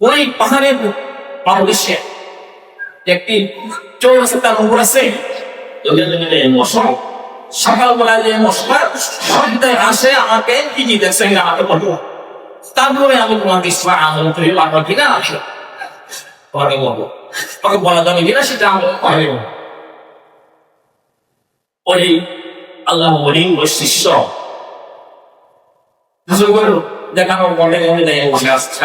ওই পাহাড়ের পাদদেশে একটি চোর উপর আছে। সকালবেলা যে মশলা আসে আমাকে কি দিতেছে আমাকে বলব তারপরে আমি তোমাকে ইসলাম আমল কিনা আসো পরে বলব। তোকে বলা কিনা সেটা আমি ওই আল্লাহ ওই ওই শিষ্য দেখানো মনে মনে নেই বসে আসছে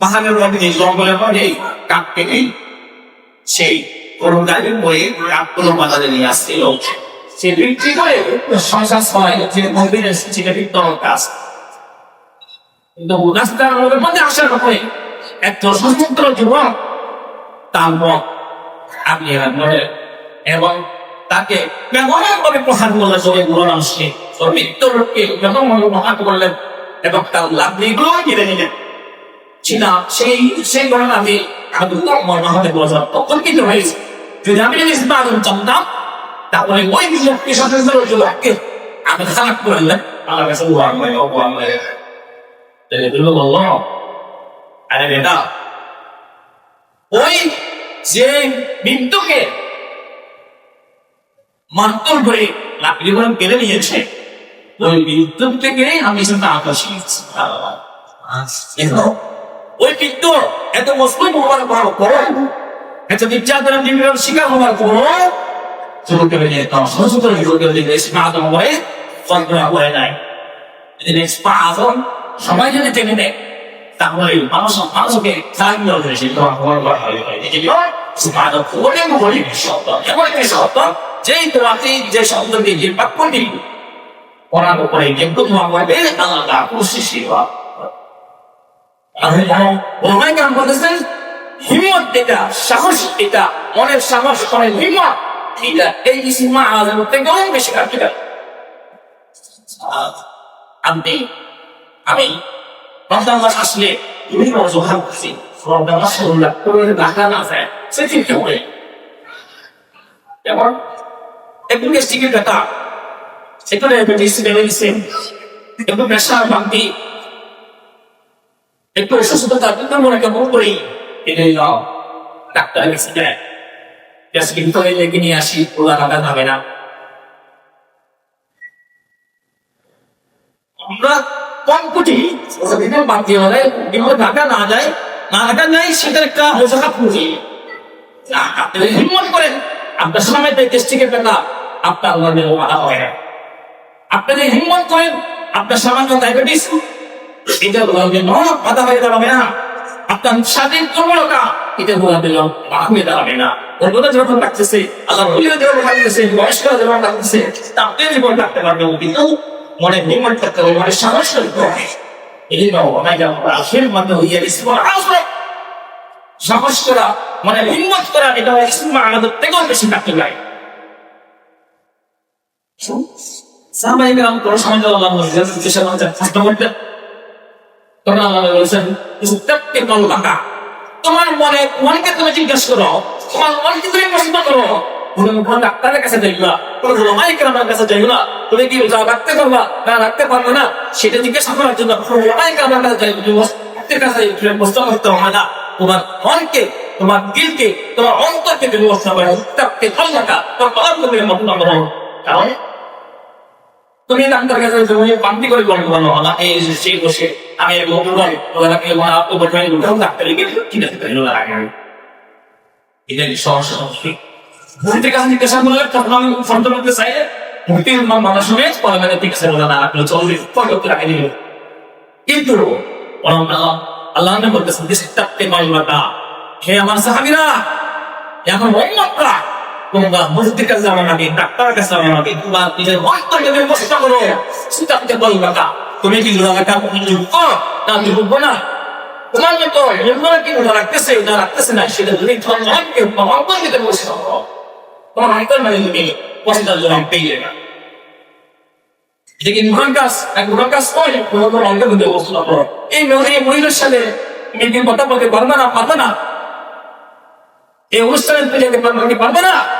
পাহাড়ের মধ্যে জঙ্গলের মধ্যে নেই সেই করুণাকে বয়ে বাজারে নিয়ে সে বিক্রি করে সংসার যে মন্দিরে সেটা কাজ। কিন্তু মধ্যে আসার যুবক তার মত আপনি মনে এবং তাকে ব্যবহার করে প্রহার করলে সবাই গুলো মানুষকে ওর মৃত্যুকে ব্যবহার করলেন এবং তার লাভলিগুলো কিনে নিলেন। ছিল, সেই সেই ঘটনা আমি আদুল্লাহ মনে হতে বলছিলাম। তখন কিন্তু হয়েছে। যদি আমি যদি ইসলাম জানতাম তারপরে ওই লোককে সচেতন যুবককে আমি খারাপ করলেন আমার কাছে ওয়াং হয় ওয়াং হয় তাহলে তুমি বলল, আরে বেটা, ওই যে বিন্দুকে মান্তর করে লাকড়ি করে কেড়ে নিয়েছে, ওই বিদ্যুৎ থেকে আমি সেটা কিন্তু ওই বিদ্যুৎ এত মজবুত হওয়ার পর পর এত নির্যাতন নিপীড়ন শিকার হওয়ার পর করে দিয়ে তার শুরু করে দিয়ে স্নাতন হয়ে কল্পনা করে নাই। যদি স্পাতন সবাই যদি টেনে নেয়, তাহলে মানুষ মানুষকে সাহায্য করে সে তোমার করা হবে যে স্পাতন করে বলি শব্দ। এমন একটি শব্দ, যেই তোমাকে যে শব্দটি যে বাক্যটি করার উপরে কিন্তু তোমার বলবে আলাদা খুশি সেবা ওমাই কাম করতেছেন হিম্মত এটা সাহস এটা মনের সাহস মনের হিম্মত এটা এই ইসিমা আলাদের মধ্যে অনেক বেশি কার্যকর আমি আমি রমজান মাস আসলে বিভিন্ন অজুহাত করছি রমজান মাস শুনলাম কোনো ঢাকা না যায় সে চিন্তা করে যেমন একটু টিকিট ব্যথা একটু ডায়াবেটিস মেডিসিন একটু প্রেশার বান্তি একটু অসুস্থতা কিন্তু মনে কেমন করি এটাই যাও ডাক্তার গেছে দেয় গ্যাস কিন্তু লেগে নিয়ে টাকা না। যায়, না ঢাকা যায় সেটার একটা আপনি যদি হিম্মত করেন, আপনার সময় টেস্টিকে পেতা আপনার আল্লাহ হয় আপনি হিম্মত করেন, আপনার সামান্য ডায়াবেটিস এটা বলবে ন বাধা হয়ে দাঁড়াবে না। আপনার স্বাধীন দুর্বলতা এটা বলবে বাধা হয়ে দাঁড়াবে না। ওগুলো যখন লাগতেছে, আল্লাহ বলিও যখন লাগতেছে বয়স্করা যখন লাগতেছে তা আপনি জীবন রাখতে পারবেন কিন্তু মনে হিম্মত করতে হবে মনে সাহস করতে এই জন্য অনেকে আমরা আখের মধ্যে হইয়া বড় আসবে। সাহস করা মানে হিম্মত করা, এটা ইসমা আমাদের থেকেও বেশি কাটতে যায় সাহাবাই গ্রাম কোনো সময় আল্লাহ জিজ্ঞাসা করতেন তখন আল্লাহ বলেছেন তোমার মনে, মনকে তুমি জিজ্ঞাসা করো, তোমার মনকে তুমি প্রশ্ন করো। ডাক্তারের কাছে যাইবা কোন রমাই কেরামের কাছে যাইবা তুমি কি রাখতে পারবা, না রাখতে পারবে না, সেটা জিজ্ঞাসা করার জন্য রমাই কেরামের কাছে যাইবা কাছে প্রশ্ন করতে হবে না। তোমার মনকে, তোমার দিলকে, তোমার অন্তরকে প্রশ্ন করো। প্রত্যেককে মন লাগা তোমার পালন তুমি মন করো। কারণ তুমি ডাক্তার কাছে তুমি বান্তি করে গল্প বানো না এই যে সেই বসে, আমি এক লোক বল ওরা কে মা আপু বলবেন লোক ডাক্তারে গিয়ে কি না তাই না লাগে এটা কি সমস্যা ভূমিতে কাছে জিজ্ঞাসা করলে তখন আমি ফোন করতে চাই ভূমিতে মানুষ শুনে পরে মানে ঠিক আছে না আপনি চলবে ফোন করতে রাখে দিল কিন্তু আল্লাহ আল্লাহ বলতেছেন দিস তাকতে মাইলাটা হে আমার সাহাবীরা, এখন উম্মতরা তোমরা কাছে তোমরা নিজের করো মাইলাটা তুমি কি যোগ্য না আমি না তোমার মতো কি রাখতেছে রাখতেছে না সেটা তুমি অন্তর্কে প্রশ্ন করো তোমার মানে তুমি পেয়ে না এক না করো। এই মহিলার সাথে মেয়েকে কথা বলতে পারবে না পারবে না এই অনুষ্ঠানে তুই যেতে পারবে না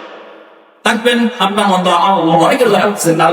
থাকবেন। আপনার মতো অনেকের লাগাচ্ছেন না